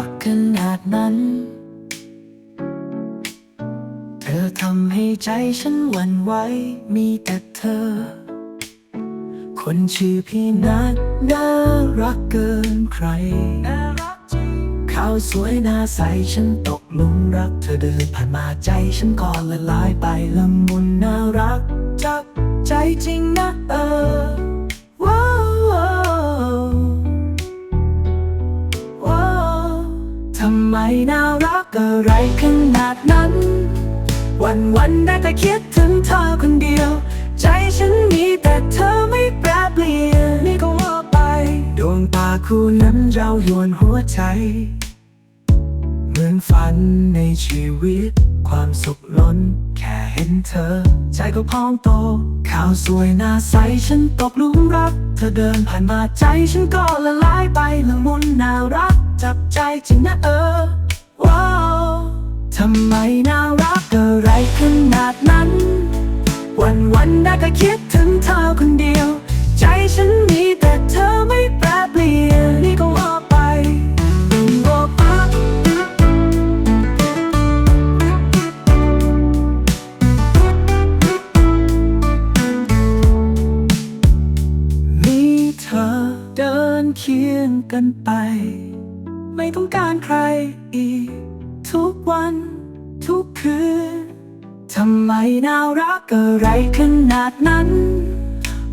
ักขนาดนั้น เธอทำให้ใจฉันหวั่นไหวมีแต่เธอ คนชื่อพี่นัดน่ารักเกินใครขาวสวยน่าใสฉันตกหลุมรักเธอเดินผ่านมาใจฉันก็ละลายไปละมุนน่ารักจับใจจริงนะเออ รักอะไรขนาดนั้น วันวันได้แต่คิดถึงเธอคนเดียว ใจฉันมีแต่เธอไม่แปรเปลี่ยนนี่ก็ว่าไป ดวงตาคู่นั้นเรายวนหัวใจ เหมือนฝันในชีวิต ความสุขล้น แค่เห็นเธอ ใจก็พองโตข่าวสวยหน้าใสฉันตกหลุมรัก เธอเดินผ่านมาใจฉันก็ละลายไปละมุนน่ารัก จับใจจริงนะเออ ทำไมน่ารักอะไรขนาดนั้น วันวันๆได้แต่คิดถึงเธอคนเดียว ใจฉันมีแต่เธอไม่แปรเปลี่ยนนี่ก็ว่าไปว่าไปมีเธอเดินเคียงกันไป ไม่ต้องการใครอีก ทุกวันทุกคืนทำไมน่ารักอะไรขนาดนั้น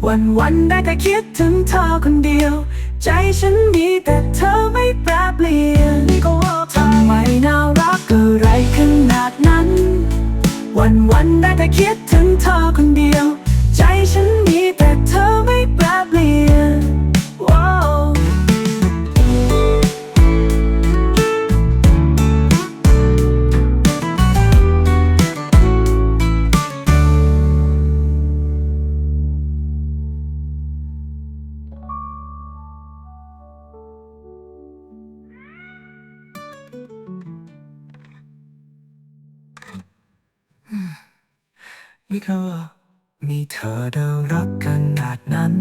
วันวันๆได้แต่คิดถึงเธอคนเดียว ใจฉันมีแต่เธอไม่แปรเปลี่ยนนี่ก็ว่าทำไมน่ารัก นี่ก็มีเธอเดินรักขนาดนั้น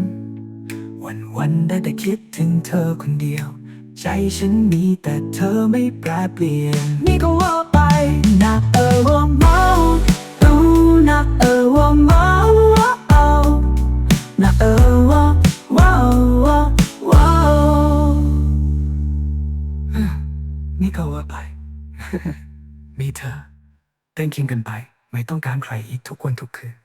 วันวันได้แต่คิดถึงเธอคนเดียว ใจฉันมีแต่เธอไม่แปรเปลี่ยน นี่ก็ว่าไปนะเออว่าเมาอูนะเออว่าเมาเอานะเออว่าว้าวว้าวว้าวนี่ก็ว่าไป มีเธอเต้นเคียงกันไป ไม่ต้องการใครอีกทุกวันทุกคืน